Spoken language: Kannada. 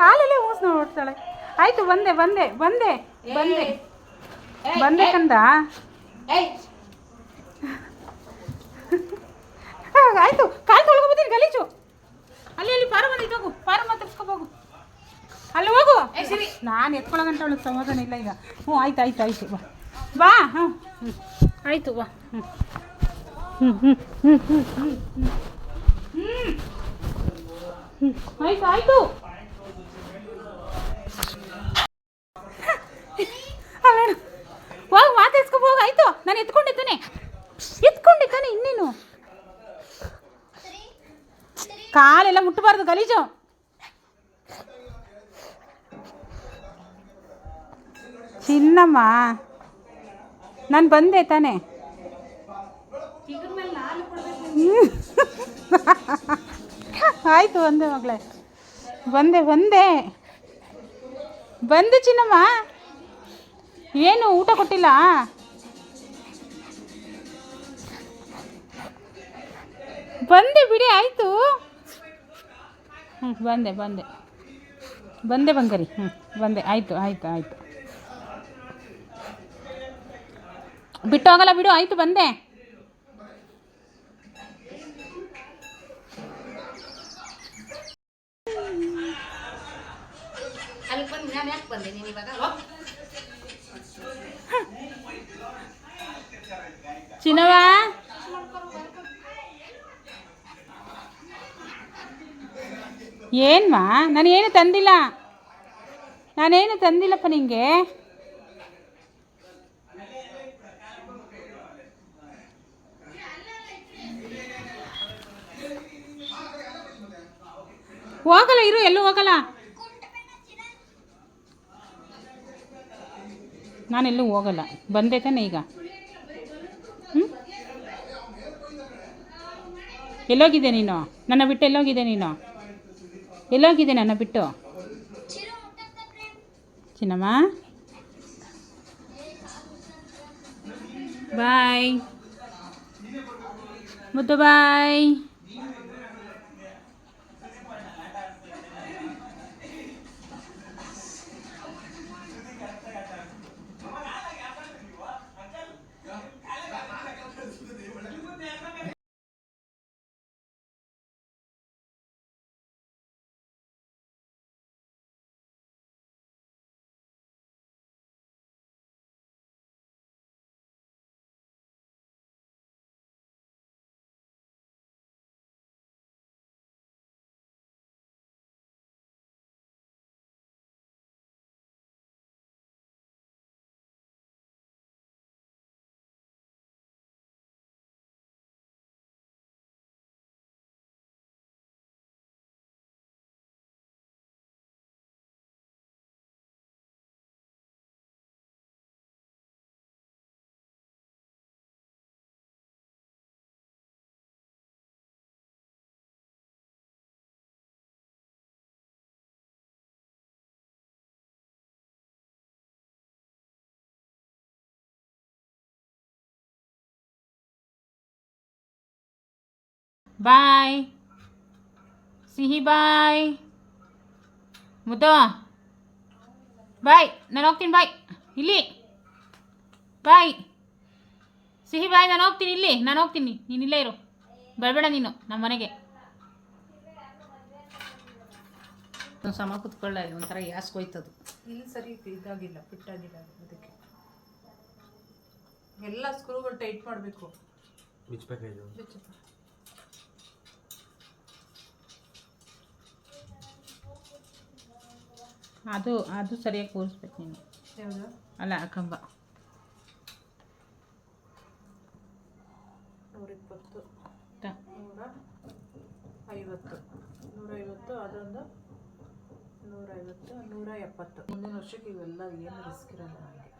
ಕಾಲಲ್ಲೇ ಊಸ್ ನೋಡ್ತಾಳೆ. ಆಯ್ತು ಬಂದೆ ಬಂದೆ ಬಂದೆ ಬಂದೆ. ಬಂದೆ ಕಂದ? ಆಯ್ತು ಕಾಲು ತೊಳ್ಕೊಬೋತೀನಿ ಗಲೀಜು. ಅಲ್ಲಿ ಅಲ್ಲಿ ಪಾರು ಬಂದಿ ಹೋಗು ಪಾರು ಮಾತಾಡ್ಸ್ಕೋಬೋಗು ಅಲ್ಲಿ ಹೋಗು. ಸರಿ ಸಿರಿ. ನಾನು ಎತ್ಕೊಳ್ಳೋ ಗಂಟೆ ಅವಳಿಗೆ ಸಮಾಧಾನ ಇಲ್ಲ ಈಗ. ಹ್ಞೂ ಆಯ್ತು ಆಯ್ತು ಆಯ್ತು ಬಾ. ಬಾ ಹಾಂ ಹ್ಞೂ. ಆಯಿತು ಬಾ. ಹ್ಞೂ ಹ್ಞೂ ಹ್ಞೂ ಹ್ಞೂ ಹ್ಞೂ ಹ್ಞೂ. ಹ್ಞೂ ಹ್ಞೂ ಆಯ್ತು. ಆಯ್ತು ಅಲ್ಲ ಹೋಗಿ ಮಾತಾಡ್ಸ್ಕೊ ಹೋಗು ಆಯಿತು. ನಾನು ಎತ್ಕೊಂಡಿದ್ದಾನೆ. ಎತ್ಕೊಂಡಿದ್ದಾನೆ ಇನ್ನೇನು? ಕಾಲೆಲ್ಲ ಮುಟ್ಟಬಾರ್ದು ಗಲೀಜು. ಚಿನ್ನಮ್ಮ ನಾನು ಬಂದೆ ತಾನೆ. ಆಯಿತು ಬಂದೆ ಮಗಳೇ. ಬಂದೆ ಬಂದೆ. ಬಂದು ಚಿನ್ನಮ್ಮ. ಏನು ಊಟ ಕೊಟ್ಟಿಲ್ಲ? ಬಂದೆ ಬಿಡಿ, ಆಯಿತು. ಹ್ಞೂ ಬಂದೆ ಬಂದೆ. ಬಂದೆ ಬಂಗರಿ. ಹ್ಞೂ ಬಂದೆ. ಆಯಿತು ಆಯಿತು ಆಯಿತು. ಬಿಟ್ಟು ಹೋಗಲ್ಲ ಬಿಡು, ಆಯಿತು, ಬಂದೆ ಅಲ್ಲಿ ಬಂದು ನಾನು ಇವಾಗ? ಚಿನವಾ ಏನ್ವಾ? ಏನ್ಮಾ ನಾನು ಏನು ತಂದಿಲ್ಲ. ನಾನೇನು ತಂದಿಲ್ಲಪ್ಪ ನಿಂಗೆ? ಹೋಗಲ್ಲ, ಇರು, ಎಲ್ಲೂ ಹೋಗಲ್ಲ. ನಾನೆಲ್ಲೂ ಹೋಗಲ್ಲ. ಬಂದೆ ತಾನೆ ಈಗ. ಹ್ಞೂ ಎಲ್ಲೋಗಿದೆ ನೀನು? ನನ್ನ ಬಿಟ್ಟು ಎಲ್ಲೋಗಿದೆ ನೀನು? ಎಲ್ಲೋಗಿದೆ ನನ್ನ ಬಿಟ್ಟು? ಚಿನ್ನಮ್ಮ? ಬಾಯ್. ಮುದ್ದು ಬಾಯ್. ಬಾಯ್ ಸಿಹಿ ಬಾಯ್ ಮುದ್ದು ಬಾಯ್ ನಾನು ಹೋಗ್ತೀನಿ ಬಾಯ್ ಇಲ್ಲಿ ಬಾಯ್ ಸಿಹಿ ಬಾಯ್ ನಾನು ಹೋಗ್ತೀನಿ ಇಲ್ಲಿ ನಾನು ಹೋಗ್ತೀನಿ ನೀನು ಇಲ್ಲೇ ಇರು. ಬರಬೇಡ ನೀನು ನಮ್ಮ ಮನೆಗೆ. ಸಮ ಕುತ್ಕೊಳ್ಳ ಒಂಥರ ಯಾಸ್ಕೋಯ್ತದು ಇಲ್ಲಿ ಸರಿ ಇದಾಗಿಲ್ಲ ಫಿಟ್ಟಾಗಿಲ್ಲ ಅದಕ್ಕೆ. ಎಲ್ಲ ಸ್ಕ್ರೂಗಳು ಟೈಟ್ ಮಾಡಬೇಕು. ಬಿಚ್ಚಬೇಕಾಯ್ತು ಅದು ಅದು ಸರಿಯಾಗಿ ಕೂರಿಸ್ಬೇಕು ನೀನು. ಯಾವುದು? ಅಲ್ಲ ಆ ಕಂಬ ನೂರಿಪ್ಪತ್ತು. ಟ- ನೂರ ಐವತ್ತು ನೂರೈವತ್ತು ಅದೊಂದು ನೂರೈವತ್ತು ನೂರ ಎಪ್ಪತ್ತು ಮುಂದಿನ ವರ್ಷಕ್ಕೆ ಇವೆಲ್ಲ ಏನು ರಿಸ್ಕ್ ಇರಲ್ಲ ನನಗೆ